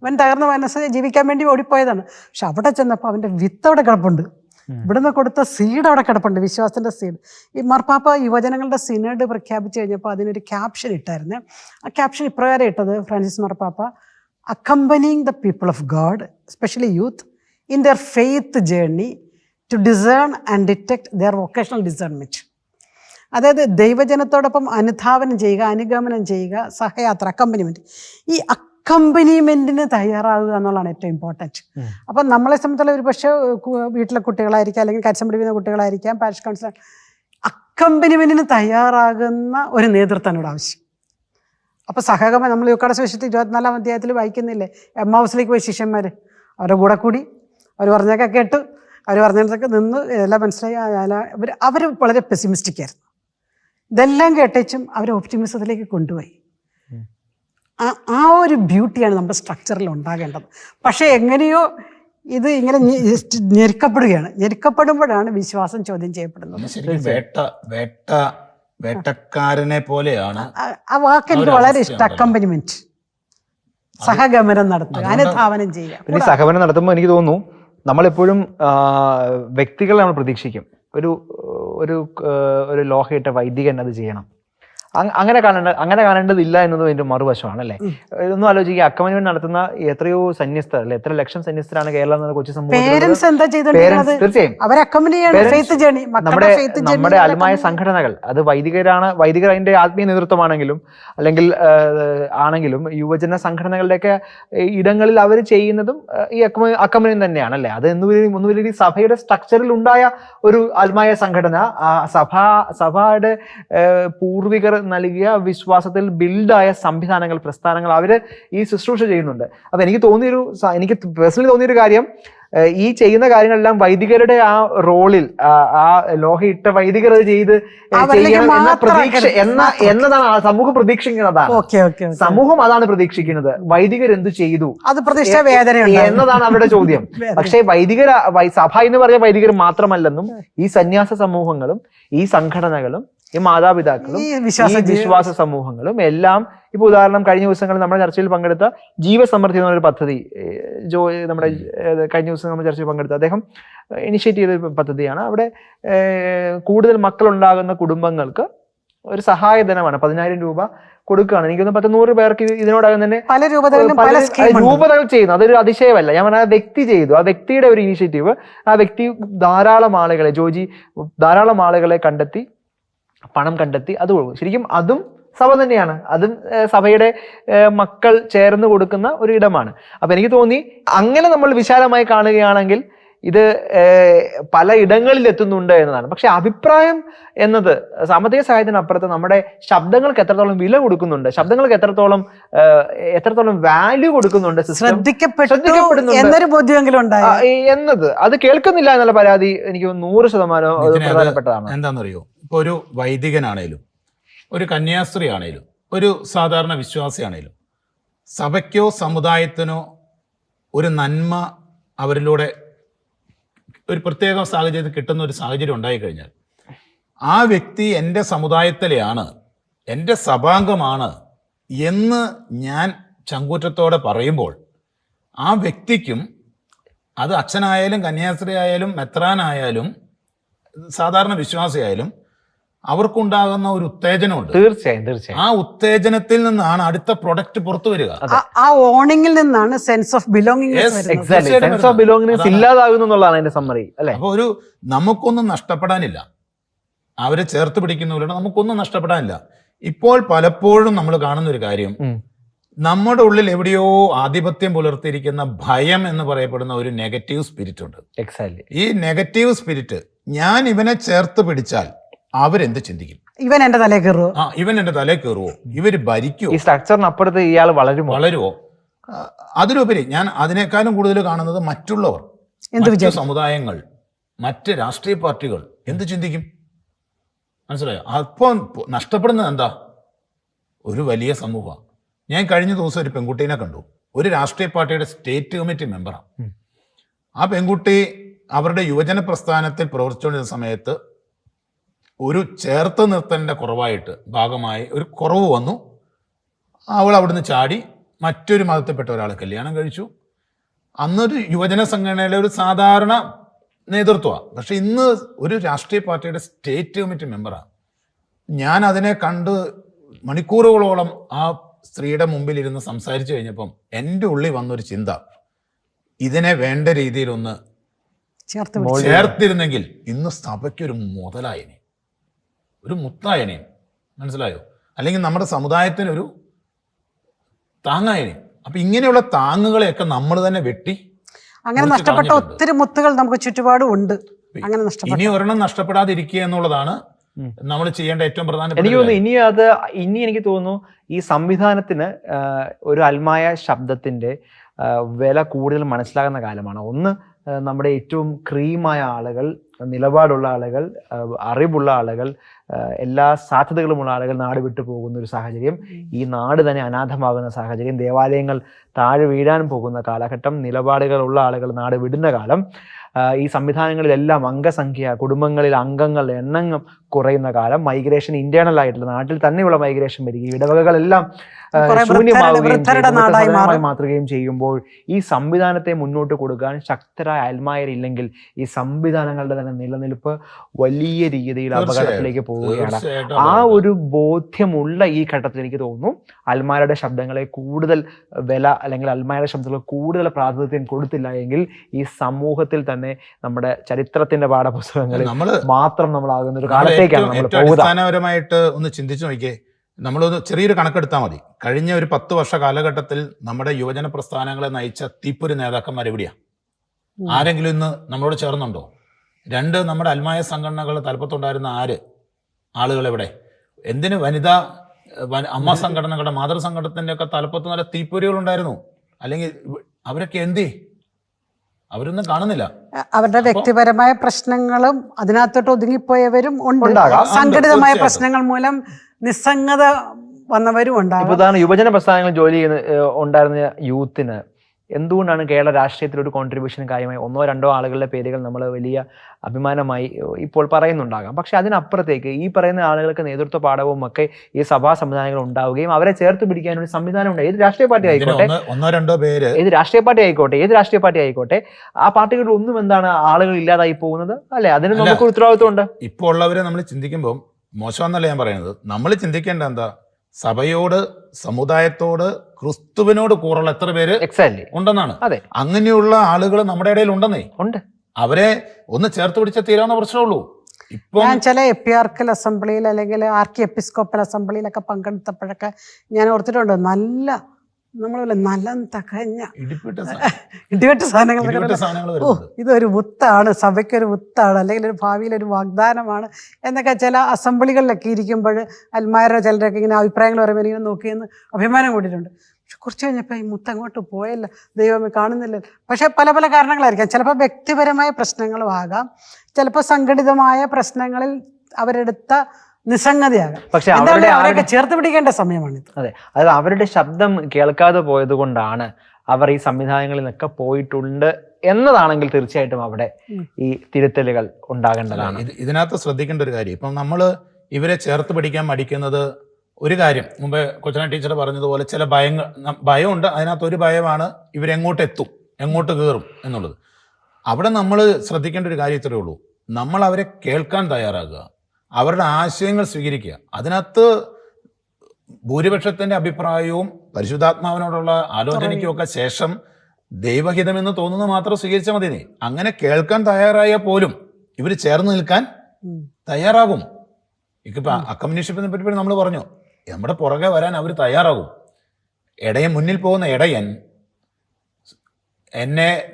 ഇവൻ തകർന്ന മനസ്സ് ജീവിക്കാൻ വേണ്ടി ഓടിപ്പോയതാണ്. പക്ഷെ അവിടെ ചെന്നപ്പോൾ അവന്റെ വിത്ത് അവിടെ കിടപ്പുണ്ട്. ഇവിടുന്ന് കൊടുത്ത സീഡ് അവിടെ കിടപ്പുണ്ട് വിശ്വാസത്തിന്റെ സീഡ് ഈ മർപ്പാപ്പ യുവജനങ്ങളുടെ സിനഡ് പ്രഖ്യാപിച്ചു കഴിഞ്ഞപ്പോൾ അതിനൊരു ക്യാപ്ഷൻ ഇട്ടായിരുന്നു. ആ ക്യാപ്ഷൻ ഇപ്രകാരം ഇട്ടത് Francis മർപ്പാപ്പ accompanying the people of God especially youth in their faith journey to discern and detect their vocational discernment അതായത് ദൈവജനത്തോടൊപ്പം അനുധാവനം ചെയ്യുക അനുഗമനം ചെയ്യുക സഹയാത്ര അക്കമ്പനിമെന്റ് ഈ അക്കമ്പനിമെന്റിന് തയ്യാറാവുക എന്നുള്ളതാണ് ഏറ്റവും ഇമ്പോർട്ടന്റ്. അപ്പം നമ്മളെ സംബന്ധിച്ചുള്ള ഒരു പക്ഷേ വീട്ടിലെ കുട്ടികളായിരിക്കാം അല്ലെങ്കിൽ കരച്ചം പിടിക്കുന്ന കുട്ടികളായിരിക്കാം പാരിഷ് കൗൺസിലർ അക്കമ്പനിമെന്റിന് തയ്യാറാകുന്ന ഒരു നേതൃത്വനോട് ആവശ്യം. അപ്പോൾ സഹകമ നമ്മൾ യുക്കാട സുവിശേഷത്തിൽ ഇരുപത്തിനാലാം അധ്യായത്തിൽ വായിക്കുന്നില്ലേ? എം ഹൗസിലേക്ക് പോയി ശിഷ്യന്മാർ അവരുടെ കൂടെ കൂടി അവർ പറഞ്ഞൊക്കെ കേട്ട് അവർ പറഞ്ഞതൊക്കെ നിന്ന് എല്ലാം മനസ്സിലായി. അവർ അവർ വളരെ പെസിമിസ്റ്റിക് ആയിരുന്നു. ഇതെല്ലാം കേട്ടേച്ചും അവർ ഓപ്റ്റിമിസത്തിലേക്ക് കൊണ്ടുപോയി. ആ ആ ഒരു ബ്യൂട്ടിയാണ് നമ്മുടെ സ്ട്രക്ചറിൽ ഉണ്ടാകേണ്ടത്. പക്ഷേ എങ്ങനെയോ ഇത് ഇങ്ങനെ ഞെരുക്കപ്പെടുകയാണ്. ഞെരുക്കപ്പെടുമ്പോഴാണ് വിശ്വാസം ചോദ്യം ചെയ്യപ്പെടുന്നത്. ശരിക്കും വേട്ട വേട്ട വേട്ടക്കാരനെ പോലെയാണ് ആ- വാക്ക് എനിക്ക് വളരെ ഇഷ്ട അക്കമ്പനിമെന്റ് സഹഗമനം നടത്തുക അനുധാവനം ചെയ്യുക. പിന്നെ സഹകരണം നടത്തുമ്പോൾ എനിക്ക് തോന്നുന്നു നമ്മളെപ്പോഴും വ്യക്തികളെ നമ്മൾ പ്രതീക്ഷിക്കും. ഒരു ഒരു ഒരു ലോഹയിട്ട വൈദികൻ അത് ചെയ്യണം. അങ്ങനെ കാണേണ്ട അങ്ങനെ കാണേണ്ടതില്ല എന്നത് അതിന്റെ മറുവശമാണ് അല്ലേ? ഇതൊന്നും ആലോചിക്കുക. അക്കമനിമെന്റ് നടത്തുന്ന എത്രയോ സന്യസ്തർ അല്ലെ? എത്ര ലക്ഷം സന്യസ്തരാണ് കേരളം എന്ന കൊച്ചു തീർച്ചയായും. നമ്മുടെ നമ്മുടെ സംഘടനകൾ അത് വൈദികരാണ് വൈദികർ അതിന്റെ ആത്മീയ നേതൃത്വമാണെങ്കിലും അല്ലെങ്കിൽ ആണെങ്കിലും യുവജന സംഘടനകളുടെയൊക്കെ ഇടങ്ങളിൽ അവർ ചെയ്യുന്നതും ഈ അക്കമ അക്കമനം തന്നെയാണ് അല്ലെ? അത് ഒന്നും വലിയ സഭയുടെ സ്ട്രക്ചറിൽ ഉണ്ടായ ഒരു ആത്മായ സംഘടന ആ സഭ സഭയുടെ പൂർവികർ നൽകിയ വിശ്വാസത്തിൽ ബിൽഡായ സംവിധാനങ്ങൾ പ്രസ്ഥാനങ്ങൾ അവർ ഈ ശുശ്രൂഷ ചെയ്യുന്നുണ്ട്. അപ്പോൾ എനിക്ക് തോന്നിയൊരു എനിക്ക് പേഴ്സണലി തോന്നിയൊരു കാര്യം ഈ ചെയ്യുന്ന കാര്യങ്ങളെല്ലാം വൈദികരുടെ ആ റോളിൽ ആ- ലോഹ ലോഹയിട്ട വൈദികർ അത് ചെയ്ത് ചെയ്യണം എന്ന മാത്രം പ്രതീക്ഷ എന്ന എന്നതാണ് സമൂഹം പ്രതീക്ഷിക്കുന്നതാണ്. ഓക്കെ സമൂഹം അതാണ് പ്രതീക്ഷിക്കുന്നത്. വൈദികർ എന്ത് ചെയ്തു? അത് വേദനയുണ്ട് എന്നതാണ് അവരുടെ ചോദ്യം. പക്ഷേ വൈദികർ സഭ എന്ന് പറഞ്ഞ വൈദികർ മാത്രമല്ലെന്നും ഈ സന്യാസ സമൂഹങ്ങളും ഈ സംഘടനകളും ഈ മാതാപിതാക്കളും ഈ വിശ്വാസ സമൂഹങ്ങളും എല്ലാം ഇപ്പൊ ഉദാഹരണം കഴിഞ്ഞ ദിവസങ്ങളിൽ നമ്മുടെ ചർച്ചയിൽ പങ്കെടുത്ത ജീവസമൃദ്ധി എന്നൊരു പദ്ധതി ജോ നമ്മുടെ കഴിഞ്ഞ ദിവസം നമ്മൾ ചർച്ചയിൽ പങ്കെടുത്ത അദ്ദേഹം ഇനിഷ്യേറ്റ് ചെയ്ത ഒരു പദ്ധതിയാണ്. അവിടെ കൂടുതൽ മക്കളുണ്ടാകുന്ന കുടുംബങ്ങൾക്ക് ഒരു സഹായധനമാണ്. പതിനായിരം രൂപ കൊടുക്കുകയാണ്. എനിക്ക് തോന്നുന്നു പത്ത് നൂറ് പേർക്ക് ഇത് ഇതിനോടകം തന്നെ പല രൂപതകൾ ചെയ്യുന്നു. അതൊരു അതിശയമല്ല. ഞാൻ പറഞ്ഞ ആ വ്യക്തി ചെയ്തു. ആ വ്യക്തിയുടെ ഒരു ഇനിഷ്യേറ്റീവ് ആ വ്യക്തി ധാരാളം ആളുകളെ ജോജി ധാരാളം ആളുകളെ കണ്ടെത്തി പണം കണ്ടെത്തി അത് കൊടുക്കും ശരിക്കും അതും സഭ തന്നെയാണ്. അതും സഭയുടെ മക്കൾ ചേർന്ന് കൊടുക്കുന്ന ഒരു ഇടമാണ്. അപ്പൊ എനിക്ക് തോന്നി അങ്ങനെ നമ്മൾ വിശാലമായി കാണുകയാണെങ്കിൽ ഇത് പല ഇടങ്ങളിൽ എത്തുന്നുണ്ട് എന്നതാണ്. പക്ഷെ അഭിപ്രായം എന്നത് സാമ്പത്തിക സഹായത്തിനപ്പുറത്ത് നമ്മുടെ ശബ്ദങ്ങൾക്ക് എത്രത്തോളം വില കൊടുക്കുന്നുണ്ട് ശബ്ദങ്ങൾക്ക് എത്രത്തോളം എത്രത്തോളം വാല്യൂ കൊടുക്കുന്നുണ്ട്. എന്നൊരു ബോധ്യമെങ്കിലും എന്നത്. അത് കേൾക്കുന്നില്ല എന്നുള്ള പരാതി എനിക്ക് നൂറ് ശതമാനം പ്രധാനപ്പെട്ടതാണ്. എന്താണെന്നറിയോ ഇപ്പോൾ ഒരു വൈദികനാണേലും ഒരു കന്യാസ്ത്രീ ആണേലും ഒരു സാധാരണ വിശ്വാസിയാണേലും സഭയ്ക്കോ സമുദായത്തിനോ ഒരു നന്മ അവരിലൂടെ ഒരു പ്രത്യേക സാഹചര്യത്തിൽ കിട്ടുന്ന ഒരു സാഹചര്യം ഉണ്ടായിക്കഴിഞ്ഞാൽ ആ വ്യക്തി എന്റെ സമുദായത്തിലെയാണ് എന്റെ സഭാംഗമാണ് എന്ന് ഞാൻ ചങ്കൂറ്റത്തോടെ പറയുമ്പോൾ ആ വ്യക്തിക്കും അത് അച്ഛനായാലും കന്യാസ്ത്രീ ആയാലും മെത്രാനായാലും സാധാരണ വിശ്വാസിയായാലും അവർക്കുണ്ടാകുന്ന ഒരു ഉത്തേജനമുണ്ട്. തീർച്ചയായും തീർച്ചയായും. ആ ഉത്തേജനത്തിൽ നിന്നാണ് അടുത്ത പ്രൊഡക്റ്റ് പുറത്തു വരിക. ആ- ഓണിംഗിൽ നിന്നാണ് സെൻസ് ഓഫ് ബിലോങ്ങിങ് വരുന്നത്. Sense of belongingness. ഇല്ലാതാകുന്നു എന്നുള്ളതാണ് അതിന്റെ സമ്മറി അല്ലെ? അപ്പൊ ഒരു നമുക്കൊന്നും നഷ്ടപ്പെടാനില്ല. അവരെ ചേർത്ത് പിടിക്കുന്നവരുടെ നമുക്കൊന്നും നഷ്ടപ്പെടാനില്ല. ഇപ്പോൾ പലപ്പോഴും നമ്മൾ കാണുന്ന ഒരു കാര്യം. നമ്മുടെ ഉള്ളിൽ എവിടെയോ ആധിപത്യം പുലർത്തിയിരിക്കുന്ന ഭയം എന്ന് പറയപ്പെടുന്ന ഒരു നെഗറ്റീവ് സ്പിരിറ്റ് ഉണ്ട്. എക്സാക്ട്ലി ഈ നെഗറ്റീവ് സ്പിരിറ്റ് ഞാൻ ഇവനെ ചേർത്ത് പിടിച്ചാൽ അവരെന്ത് ചിന്തിക്കും? ഇവൻ എന്റെ തലേ കയറുമോ ആ ഇവൻ എന്റെ തലേ കയറുവോ? ഇവർ ഭരിക്കുവോ? ഈ സ്ട്രക്ചറിനപ്പുറത്ത് ഇയാൾ വളരുമോ? വളരുവോ? അതിലുപരി ഞാൻ അതിനേക്കാളും കൂടുതൽ കാണുന്നത് മറ്റുള്ളവർ എന്ത് മറ്റു സമുദായങ്ങൾ മറ്റ് രാഷ്ട്രീയ പാർട്ടികൾ എന്ത് ചിന്തിക്കും? മനസ്സിലായോ? അപ്പോൾ നഷ്ടപ്പെടുന്നത് എന്താ? ഒരു വലിയ സമൂഹമാണ്. ഞാൻ കഴിഞ്ഞ ദിവസം ഒരു പെൺകുട്ടീനെ കണ്ടു. ഒരു രാഷ്ട്രീയ പാർട്ടിയുടെ സ്റ്റേറ്റ് കമ്മിറ്റി മെമ്പറാണ്. ആ പെൺകുട്ടി അവരുടെ യുവജന പ്രസ്ഥാനത്തിൽ പ്രവർത്തിച്ചുകൊണ്ടിരുന്ന സമയത്ത് ഒരു ചേർത്ത് നിർത്തലിന്റെ കുറവായിട്ട് ഭാഗമായി ഒരു കുറവ് വന്നു. അവൾ അവിടുന്ന് ചാടി മറ്റൊരു മതത്തിൽപ്പെട്ട ഒരാളെ കല്യാണം കഴിച്ചു. അന്നൊരു യുവജന സംഘടനയിലെ ഒരു സാധാരണ നേതൃത്വമാണ് പക്ഷെ ഇന്ന് ഒരു രാഷ്ട്രീയ പാർട്ടിയുടെ സ്റ്റേറ്റ് കമ്മിറ്റി മെമ്പറാണ് ഞാൻ അതിനെ കണ്ട് മണിക്കൂറുകളോളം ആ സ്ത്രീയുടെ മുമ്പിൽ ഇരുന്ന് സംസാരിച്ചു കഴിഞ്ഞപ്പം എന്റെ ഉള്ളിൽ വന്നൊരു ചിന്ത. ഇതിനെ വേണ്ട രീതിയിലൊന്ന് ചേർത്തിരുന്നെങ്കിൽ ഇന്ന് സഭയ്ക്ക് ഒരു മുതലായനെ. ഒരു മുത്തായനയും മനസ്സിലായോ? അല്ലെങ്കിൽ നമ്മുടെ സമുദായത്തിനൊരു താങ്ങായനയും അപ്പൊ ഇങ്ങനെയുള്ള താങ്ങുകളെയൊക്കെ നമ്മൾ തന്നെ വെട്ടി അങ്ങനെ നഷ്ടപ്പെട്ട ഒത്തിരി മുത്തുകൾ നമുക്ക് ചുറ്റുപാടും ഉണ്ട്. അങ്ങനെ ഇനി ഒരെണ്ണം നഷ്ടപ്പെടാതിരിക്കുക എന്നുള്ളതാണ് നമ്മൾ ചെയ്യേണ്ട ഏറ്റവും പ്രധാനപ്പെട്ട എനിക്ക് ഒരു തോന്നുന്നു ഇനി അത് ഇനി എനിക്ക് തോന്നുന്നു ഈ സംവിധാനത്തിന് ഒരു അൽമായ ശബ്ദത്തിന്റെ വില കൂടുതൽ മനസ്സിലാകുന്ന കാലമാണ്. ഒന്ന് നമ്മുടെ ഏറ്റവും ക്രീമായ ആളുകൾ നിലപാടുള്ള ആളുകൾ അറിവുള്ള ആളുകൾ എല്ലാ സാധ്യതകളുമുള്ള ആളുകൾ നാട് വിട്ടു പോകുന്ന ഒരു സാഹചര്യം. ഈ നാട് തന്നെ അനാഥമാകുന്ന സാഹചര്യം. ദേവാലയങ്ങൾ താഴെ വീഴാൻ പോകുന്ന കാലഘട്ടം നിലപാടുകളുള്ള ആളുകൾ നാട് വിടുന്ന കാലം. ഈ സംവിധാനങ്ങളിലെല്ലാം അംഗസംഖ്യ കുടുംബങ്ങളിൽ അംഗങ്ങൾ എണ്ണം കുറയുന്ന കാലം മൈഗ്രേഷൻ ഇന്റേണൽ ആയിട്ടുള്ള നാട്ടിൽ തന്നെയുള്ള മൈഗ്രേഷൻ വരികയും ഇടവകകളെല്ലാം ശൂന്യമാവുകയും. മാറ്റുകയും ചെയ്യുമ്പോൾ ഈ സംവിധാനത്തെ മുന്നോട്ട് കൊടുക്കാൻ ശക്തരായ അൽമായരില്ലെങ്കിൽ ഈ സംവിധാനങ്ങളുടെ തന്നെ നിലനിൽപ്പ് വലിയ രീതിയിൽ. അപകടത്തിലേക്ക് പോവുകയാണ് ആ. ഒരു ബോധ്യമുള്ള ഈ ഘട്ടത്തിൽ എനിക്ക് തോന്നുന്നു അൽമാരുടെ ശബ്ദങ്ങളെ കൂടുതൽ വില അല്ലെങ്കിൽ അൽമാരുടെ ശബ്ദങ്ങൾ കൂടുതൽ പ്രാതിനിധ്യം കൊടുത്തില്ല എങ്കിൽ ഈ സമൂഹത്തിൽ തന്നെ നമ്മുടെ ചരിത്രത്തിന്റെ പാഠപുസ്തകങ്ങളിൽ മാത്രം നമ്മളാകുന്ന ഒരു നമ്മൾ നമ്മൾ അടിസ്ഥാനപരമായിട്ട് ഒന്ന് ചിന്തിച്ചു നോക്കിയേ നമ്മളൊന്ന് ചെറിയൊരു കണക്കെടുത്താൽ മതി. കഴിഞ്ഞ ഒരു പത്ത് വർഷ കാലഘട്ടത്തിൽ നമ്മുടെ യുവജന പ്രസ്ഥാനങ്ങളെ നയിച്ച തീപ്പൊരു നേതാക്കന്മാർ എവിടെയാ? ആരെങ്കിലും ഇന്ന് നമ്മളോട് ചേർന്നുണ്ടോ? രണ്ട് നമ്മുടെ അൽമായ സംഘടനകൾ തലപ്പത്തുണ്ടായിരുന്ന ആര്? ആളുകൾ എവിടെ? എന്തിന് വനിതാ അമ്മ സംഘടനകളുടെ മാതൃ സംഘടനത്തിന്റെ ഒക്കെ തലപ്പത്ത് നല്ല തീപ്പൊരികൾ ഉണ്ടായിരുന്നു അല്ലെങ്കിൽ അവരൊക്കെ എന്തി അവരൊന്നും കാണുന്നില്ല. അവരുടെ വ്യക്തിപരമായ പ്രശ്നങ്ങളും അതിനകത്തോട്ട് ഒതുങ്ങിപ്പോയവരും ഉണ്ട്. ഉണ്ട്, സംഘടിതമായ പ്രശ്നങ്ങൾ മൂലം നിസ്സംഗത വന്നവരും ഉണ്ടാകും യുവജന പ്രസ്ഥാനങ്ങൾ ജോലി ചെയ്യുന്ന ഉണ്ടായിരുന്ന യൂത്തിന് എന്തുകൊണ്ടാണ് കേരള രാഷ്ട്രീയത്തിൽ ഒരു കോൺട്രിബ്യൂഷൻ കാര്യമായി? ഒന്നോ രണ്ടോ ആളുകളുടെ പേരുകൾ നമ്മൾ വലിയ അഭിമാനമായി ഇപ്പോൾ പറയുന്നുണ്ടാകാം. പക്ഷെ അതിനപ്പുറത്തേക്ക് ഈ പറയുന്ന ആളുകൾക്ക് നേതൃത്വ പാഠവും ഒക്കെ ഈ സഭാ സംവിധാനങ്ങൾ ഉണ്ടാവുകയും അവരെ ചേർത്ത് പിടിക്കാൻ ഒരു സംവിധാനം ഉണ്ട്. ഏത് രാഷ്ട്രീയ പാർട്ടി ആയിക്കോട്ടെ? ഒന്നോ രണ്ടോ പേര്. ഏത് രാഷ്ട്രീയ പാർട്ടി ആയിക്കോട്ടെ? ഏത് രാഷ്ട്രീയ പാർട്ടി ആയിക്കോട്ടെ? ആ പാർട്ടികളിൽ ഒന്നും എന്താണ് ആളുകൾ ഇല്ലാതായി പോകുന്നത്? അല്ലെ? അതിന് നമുക്ക് ഉത്തരവാദിത്വം ഉണ്ട് ഇപ്പോൾ ഉള്ളവരെ നമ്മൾ ചിന്തിക്കുമ്പോൾ മോശമെന്നല്ല ഞാൻ പറയുന്നത്. നമ്മൾ ചിന്തിക്കേണ്ട എന്താ? സഭയോട് സമുദായത്തോട് ക്രിസ്തുവിനോട് കൂറുള്ള എത്ര പേര് എക്സാക്ട്ലി ഉണ്ടെന്നാണ്. അതെ. അങ്ങനെയുള്ള ആളുകൾ നമ്മുടെ ഇടയിൽ ഉണ്ടെന്നേ. ഉണ്ട്. അവരെ ഒന്ന് ചേർത്ത് പിടിച്ച തീരാവുന്ന പ്രശ്നമുള്ളൂ. ഇപ്പം ഞാൻ ചില എപ്പിയാർക്കൽ അസംബ്ലിയിൽ അല്ലെങ്കിൽ ആർക്കി എപ്പിസ്കോപ്പൽ അസംബ്ലിയിലൊക്കെ പങ്കെടുത്തപ്പോഴൊക്കെ ഞാൻ ഓർത്തിട്ടുണ്ട് നല്ല നമ്മൾ നലം തകഞ്ഞ ഇടിവെട്ട സാധനങ്ങൾ ഓ ഇതൊരു മുത്താണ് സഭയ്ക്കൊരു മുത്താണ് അല്ലെങ്കിൽ ഒരു ഭാവിയിൽ ഒരു വാഗ്ദാനമാണ് എന്നൊക്കെ ചില അസംബ്ലികളിലൊക്കെ ഇരിക്കുമ്പോൾ അൽമാരുടെ ചിലരൊക്കെ ഇങ്ങനെ അഭിപ്രായങ്ങൾ പറയുമ്പോൾ ഇങ്ങനെ നോക്കിയെന്ന് അഭിമാനം കൂടിയിട്ടുണ്ട്. പക്ഷെ കുറച്ച് കഴിഞ്ഞപ്പോൾ ഈ മുത്ത് അങ്ങോട്ട് പോയല്ല. ദൈവമേ കാണുന്നില്ല. പക്ഷെ പല പല കാരണങ്ങളായിരിക്കാം. ചിലപ്പോൾ വ്യക്തിപരമായ പ്രശ്നങ്ങളും ആകാം ചിലപ്പോൾ സംഘടിതമായ പ്രശ്നങ്ങളിൽ അവരെടുത്ത നിസ്സംഗതയാകാം. പക്ഷെ അവരുടെ അവരൊക്കെ ചേർത്ത് പിടിക്കേണ്ട സമയമാണ് അതെ. അതായത് അവരുടെ ശബ്ദം കേൾക്കാതെ പോയത് കൊണ്ടാണ് അവർ ഈ സംവിധാനങ്ങളിൽ നിന്നൊക്കെ പോയിട്ടുണ്ട് എന്നതാണെങ്കിൽ തീർച്ചയായിട്ടും അവിടെ ഈ തിരുത്തലുകൾ ഉണ്ടാകേണ്ടതാണ്. ഇത് ഇതിനകത്ത് ശ്രദ്ധിക്കേണ്ട ഒരു കാര്യം. ഇപ്പം നമ്മൾ ഇവരെ ചേർത്ത് പിടിക്കാൻ മടിക്കുന്നത് ഒരു കാര്യം. മുമ്പേ കൊച്ചന ടീച്ചർ പറഞ്ഞതുപോലെ ചില ഭയങ്ങൾ ഭയമുണ്ട്. അതിനകത്ത് ഒരു ഭയമാണ് ഇവരെങ്ങോട്ട് എത്തും എങ്ങോട്ട് കയറും എന്നുള്ളത്. അവിടെ നമ്മൾ ശ്രദ്ധിക്കേണ്ട ഒരു കാര്യം ഇത്രയേ ഉള്ളൂ. നമ്മൾ അവരെ കേൾക്കാൻ തയ്യാറാകുക. അവരുടെ ആശയങ്ങൾ സ്വീകരിക്കുക. അതിനകത്ത് ഭൂരിപക്ഷത്തിന്റെ അഭിപ്രായവും പരിശുദ്ധാത്മാവിനോടുള്ള ആലോചനയ്ക്കുമൊക്കെ ശേഷം ദൈവഹിതമെന്ന് തോന്നുന്നത് മാത്രം സ്വീകരിച്ചാൽ മതി നീ. അങ്ങനെ കേൾക്കാൻ തയ്യാറായാൽ പോലും ഇവർ ചേർന്ന് നിൽക്കാൻ. തയ്യാറാകും ഇപ്പൊ അക്കമ്മ്യൂണിഷിപ്പിനെ പറ്റി നമ്മൾ പറഞ്ഞു. നമ്മുടെ പുറകെ വരാൻ അവർ തയ്യാറാകും. ഇടയൻ മുന്നിൽ പോകുന്ന ഇടയൻ എന്നെ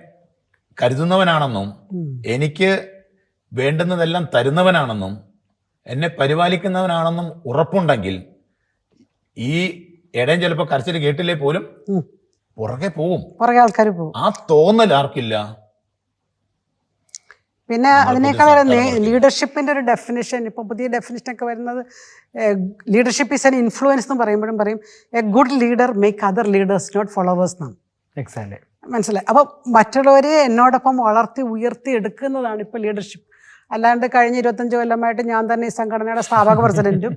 കരുതുന്നവനാണെന്നും എനിക്ക് വേണ്ടുന്നതെല്ലാം തരുന്നവനാണെന്നും എന്നെ പരിപാലിക്കുന്നവനാണെന്നും ഉറപ്പുണ്ടെങ്കിൽ ഈ ഇടയും ചിലപ്പോൾ കരച്ചിൽ കേട്ടില്ലേ പോലും? പുറകെ പോവും. പുറകെ ആൾക്കാർ പോകും ആ തോന്നൽ ആർക്കില്ല? പിന്നെ അതിനേക്കാൾ ലീഡർഷിപ്പിന്റെ ഒരു ഡെഫിനിഷൻ ഇപ്പൊ പുതിയ ഡെഫിനിഷൻ ഒക്കെ വരുന്നത് ലീഡർഷിപ്പ് ഈസ് എൻ ഇൻഫ്ലുവൻസ് എന്ന് പറയുമ്പോഴും പറയും a good leader make other leaders not followers എന്നാണ്. എക്സാക്ട്ലി മനസ്സിലായി? അപ്പം മറ്റുള്ളവരെ എന്നോടൊപ്പം വളർത്തി ഉയർത്തി എടുക്കുന്നതാണ് ഇപ്പോൾ ലീഡർഷിപ്പ് അല്ലാണ്ട് കഴിഞ്ഞ ഇരുപത്തഞ്ച് കൊല്ലമായിട്ട് ഞാൻ തന്നെ ഈ സംഘടനയുടെ സ്ഥാപക പ്രസിഡന്റും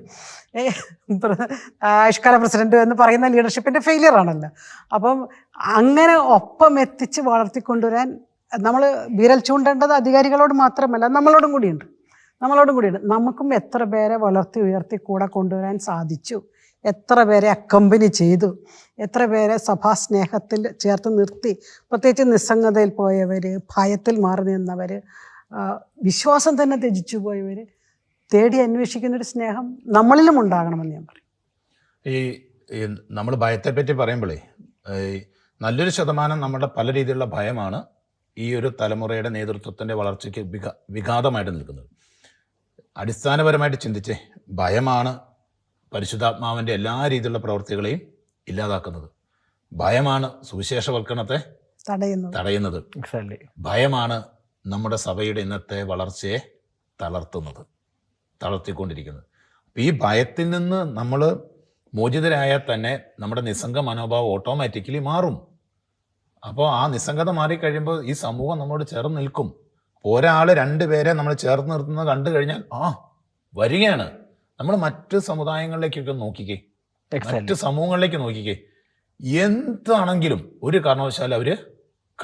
ആയിഷ്കാല പ്രസിഡന്റും എന്ന് പറയുന്ന ലീഡർഷിപ്പിന്റെ ഫെയിലിയർ ആണല്ലോ. അപ്പം അങ്ങനെ ഒപ്പം എത്തിച്ച് വളർത്തിക്കൊണ്ടുവരാൻ നമ്മൾ വിരൽ ചൂണ്ടേണ്ടത് അധികാരികളോട് മാത്രമല്ല നമ്മളോടും കൂടിയുണ്ട്. നമ്മളോടും കൂടിയുണ്ട്. നമുക്കും എത്ര പേരെ വളർത്തി ഉയർത്തി കൂടെ കൊണ്ടുവരാൻ സാധിച്ചു? എത്ര പേരെ അക്കമ്പനി ചെയ്തു? എത്ര പേരെ സഭാസ്നേഹത്തിൽ ചേർത്ത് നിർത്തി? പ്രത്യേകിച്ച് നിസ്സംഗതയിൽ പോയവർ ഭയത്തിൽ മാറി നിന്നവർ വിശ്വാസം തന്നെ ത്യജിച്ചു പോയവർ തേടി അന്വേഷിക്കുന്ന ഒരു സ്നേഹം നമ്മളിലും ഉണ്ടാകണമെന്ന് ഞാൻ പറയും. ഈ നമ്മൾ ഭയത്തെപ്പറ്റി പറയുമ്പോഴേ ഈ നല്ലൊരു ശതമാനം നമ്മുടെ പല രീതിയിലുള്ള ഭയമാണ് ഈ ഒരു തലമുറയുടെ നേതൃത്വത്തിന്റെ വളർച്ചയ്ക്ക് വിഘ വിഘാതമായിട്ട് നിൽക്കുന്നത്. അടിസ്ഥാനപരമായിട്ട് ചിന്തിച്ചേ ഭയമാണ് പരിശുദ്ധാത്മാവിന്റെ എല്ലാ രീതിയിലുള്ള പ്രവൃത്തികളെയും ഇല്ലാതാക്കുന്നത്. ഭയമാണ് സുവിശേഷവൽക്കരണത്തെ തടയുന്നത്. തടയുന്നത്. ഭയമാണ് നമ്മുടെ സഭയുടെ ഇന്നത്തെ വളർച്ചയെ തളർത്തുന്നത് തളർത്തിക്കൊണ്ടിരിക്കുന്നത്. അപ്പം ഈ ഭയത്തിൽ നിന്ന് നമ്മൾ മോചിതരായാൽ തന്നെ നമ്മുടെ നിസ്സംഗ മനോഭാവം ഓട്ടോമാറ്റിക്കലി മാറും. അപ്പോൾ ആ നിസ്സംഗത മാറിക്കഴിയുമ്പോൾ ഈ സമൂഹം നമ്മളോട് ചേർന്ന് നിൽക്കും. ഒരാൾ രണ്ട് പേരെ നമ്മൾ ചേർത്ത് നിർത്തുന്നത് കണ്ടു കഴിഞ്ഞാൽ ആ വരികയാണ്. നമ്മൾ മറ്റ് സമുദായങ്ങളിലേക്കൊക്കെ നോക്കിക്കേ. മറ്റ് സമൂഹങ്ങളിലേക്ക് നോക്കിക്കേ. എന്താണെങ്കിലും ഒരു കാരണവശാലും അവർ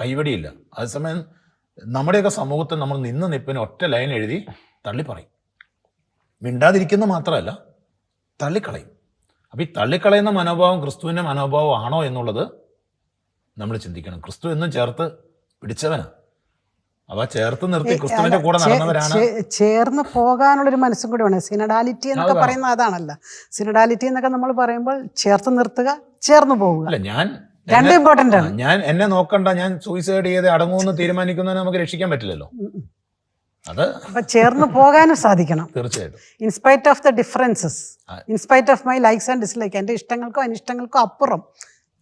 കൈവടിയില്ല. അതേസമയം നമ്മുടെയൊക്കെ സമൂഹത്തിൽ നമ്മൾ നിന്ന് നിപ്പിന് ഒറ്റ ലൈൻ എഴുതി തള്ളിപ്പറയും. മിണ്ടാതിരിക്കുന്ന മാത്രമല്ല തള്ളിക്കളയും. അപ്പം ഈ തള്ളിക്കളയുന്ന മനോഭാവം ക്രിസ്തുവിന്റെ മനോഭാവം ആണോ എന്നുള്ളത് നമ്മൾ ചിന്തിക്കണം. ക്രിസ്തു എന്നും ചേർത്ത് പിടിച്ചവനാണ് അവ ചേർത്ത് നിർത്തി ക്രിസ്തുവിന്റെ കൂടെ നടന്നവരാണ്. ചേർന്ന് പോകാനുള്ളൊരു മനസ്സും കൂടി വേണം സിനഡാലിറ്റി എന്നൊക്കെ പറയുന്ന അതാണല്ലോ. സിനഡാലിറ്റി എന്നൊക്കെ നമ്മൾ പറയുമ്പോൾ ചേർത്ത് നിർത്തുക ചേർന്ന് പോവുക. അല്ല ഞാൻ രണ്ടും ഇമ്പോർട്ടന്റ് ആണ്. ഞാൻ എന്നെ നോക്കണ്ട ഞാൻ സൂയിസൈഡ് ചെയ്ത് അടങ്ങുമെന്ന് തീരുമാനിക്കുന്നതിന് നമുക്ക് രക്ഷിക്കാൻ പറ്റില്ലല്ലോ. അത് അപ്പൊ ചേർന്ന് പോകാനും സാധിക്കണം. തീർച്ചയായിട്ടും. In spite of the differences in spite of my likes and dislike എന്റെ ഇഷ്ടങ്ങൾക്കോ അനിഷ്ടങ്ങൾക്കോ അപ്പുറം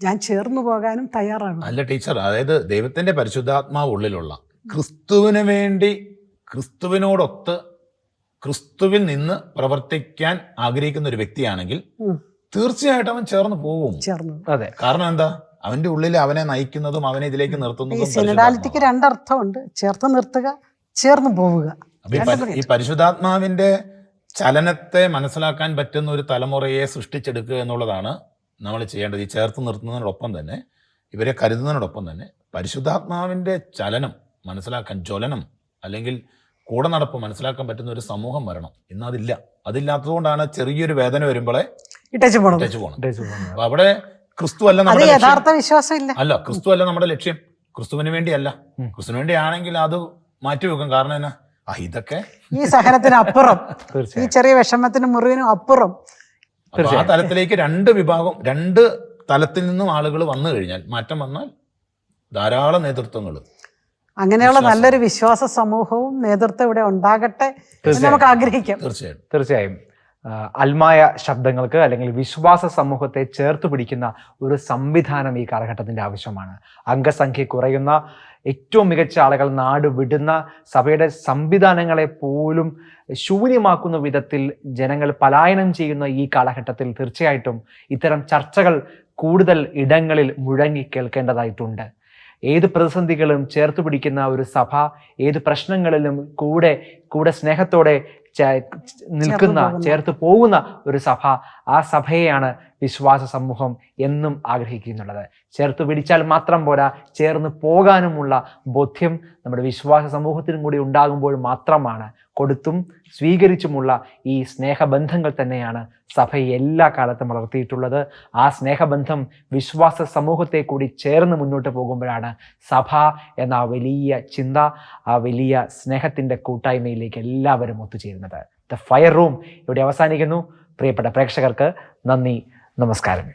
ഞാൻ ചേർന്നു പോകാനും തയ്യാറാണ് അല്ല ടീച്ചർ അതായത് ദൈവത്തിന്റെ പരിശുദ്ധാത്മാവ് ഉള്ളിലുള്ള ക്രിസ്തുവിന് വേണ്ടി ക്രിസ്തുവിനോടൊത്ത് ക്രിസ്തുവിൽ നിന്ന് പ്രവർത്തിക്കാൻ ആഗ്രഹിക്കുന്ന ഒരു വ്യക്തിയാണെങ്കിൽ തീർച്ചയായിട്ടും അവൻ ചേർന്ന് പോകും. ചേർന്ന് അതെ. കാരണം എന്താ? അവന്റെ ഉള്ളിൽ അവനെ നയിക്കുന്നതും അവനെ ഇതിലേക്ക് നിർത്തുന്നതും സിനിതാലിറ്റിക്ക്. രണ്ടർത്ഥമുണ്ട്. ചേർത്ത് നിർത്തുക ചേർന്ന് പോവുക. ഈ പരിശുദ്ധാത്മാവിന്റെ ചലനത്തെ മനസ്സിലാക്കാൻ പറ്റുന്ന ഒരു തലമുറയെ സൃഷ്ടിച്ചെടുക്കുക എന്നുള്ളതാണ് നമ്മൾ ചെയ്യേണ്ടത്. ഈ ചേർത്ത് നിർത്തുന്നതിനോടൊപ്പം തന്നെ ഇവരെ കരുതുന്നതിനോടൊപ്പം തന്നെ പരിശുദ്ധാത്മാവിന്റെ ചലനം മനസ്സിലാക്കാൻ ജ്വലനം അല്ലെങ്കിൽ കൂടെ നടപ്പ് മനസ്സിലാക്കാൻ പറ്റുന്ന ഒരു സമൂഹം വരണം. ഇന്ന് അതില്ല. അതില്ലാത്തതുകൊണ്ടാണ് ചെറിയൊരു വേദന വരുമ്പോഴേ ഇട്ടച്ചു പോകണം ടച്ച് പോകണം അപ്പോൾ അപ്പൊ അവിടെ ക്രിസ്തു അല്ല നമ്മുടെ യഥാർത്ഥ വിശ്വാസം ഇല്ല അല്ല ക്രിസ്തു അല്ല നമ്മുടെ ലക്ഷ്യം. ക്രിസ്തുവിന് വേണ്ടിയല്ല. ക്രിസ്തുവിന് വേണ്ടിയാണെങ്കിൽ അത് മാറ്റിവെക്കും. കാരണം എന്നാ? ആ ഇതൊക്കെ ഈ സഹനത്തിന് അപ്പുറം. ഈ ചെറിയ വിഷമത്തിന് മുറിവിനും അപ്പുറം. ആ തലത്തിലേക്ക് രണ്ട് വിഭാഗം രണ്ട് തലത്തിൽ നിന്നും ആളുകൾ വന്നു കഴിഞ്ഞാൽ മാറ്റം വന്നാൽ ധാരാളം നേതൃത്വങ്ങൾ അങ്ങനെയുള്ള നല്ലൊരു വിശ്വാസ സമൂഹവും നേതൃത്വം ഇവിടെ ഉണ്ടാകട്ടെ എന്ന് നമുക്ക് ആഗ്രഹിക്കാം. തീർച്ചയായിട്ടും തീർച്ചയായും. ആ, അൽമായ ശബ്ദങ്ങൾക്ക് അല്ലെങ്കിൽ വിശ്വാസ സമൂഹത്തെ ചേർത്ത് പിടിക്കുന്ന ഒരു സംവിധാനം ഈ കാലഘട്ടത്തിന്റെ ആവശ്യമാണ്. അംഗസംഖ്യ കുറയുന്ന ഏറ്റവും മികച്ച ആളുകൾ നാട് വിടുന്ന സഭയുടെ സംവിധാനങ്ങളെ പോലും ശൂന്യമാക്കുന്ന വിധത്തിൽ ജനങ്ങൾ പലായനം ചെയ്യുന്ന ഈ കാലഘട്ടത്തിൽ തീർച്ചയായിട്ടും ഇത്തരം ചർച്ചകൾ കൂടുതൽ ഇടങ്ങളിൽ മുഴങ്ങി കേൾക്കേണ്ടതായിട്ടുണ്ട്. ഏത് പ്രതിസന്ധികളും ചേർത്ത് പിടിക്കുന്ന ഒരു സഭ ഏത് പ്രശ്നങ്ങളിലും കൂടെ കൂടെ സ്നേഹത്തോടെ നിൽക്കുന്ന. ചേർത്ത് പോകുന്ന ഒരു സഭ ആ സഭയെയാണ് വിശ്വാസ സമൂഹം എന്നും ആഗ്രഹിക്കുന്നുള്ളത് ചേർത്ത് പിടിച്ചാൽ മാത്രം പോരാ ചേർന്ന് പോകാനുമുള്ള ബോധ്യം നമ്മുടെ വിശ്വാസ സമൂഹത്തിനും കൂടി ഉണ്ടാകുമ്പോൾ മാത്രമാണ് കൊടുത്തും സ്വീകരിച്ചുമുള്ള ഈ സ്നേഹബന്ധങ്ങൾ തന്നെയാണ് സഭ എല്ലാ കാലത്തും വളർത്തിയിട്ടുള്ളത്. ആ സ്നേഹബന്ധം വിശ്വാസ സമൂഹത്തെ കൂടി ചേർന്ന് മുന്നോട്ട് പോകുമ്പോഴാണ് സഭ എന്ന ആ വലിയ ചിന്ത ആ വലിയ സ്നേഹത്തിന്റെ കൂട്ടായ്മയിലേക്ക് എല്ലാവരും ഒത്തുചേരുന്നത്. ദ ഫയർ റൂം ഇവിടെ അവസാനിക്കുന്നു. പ്രിയപ്പെട്ട പ്രേക്ഷകർക്ക് നന്ദി നമസ്കാരം.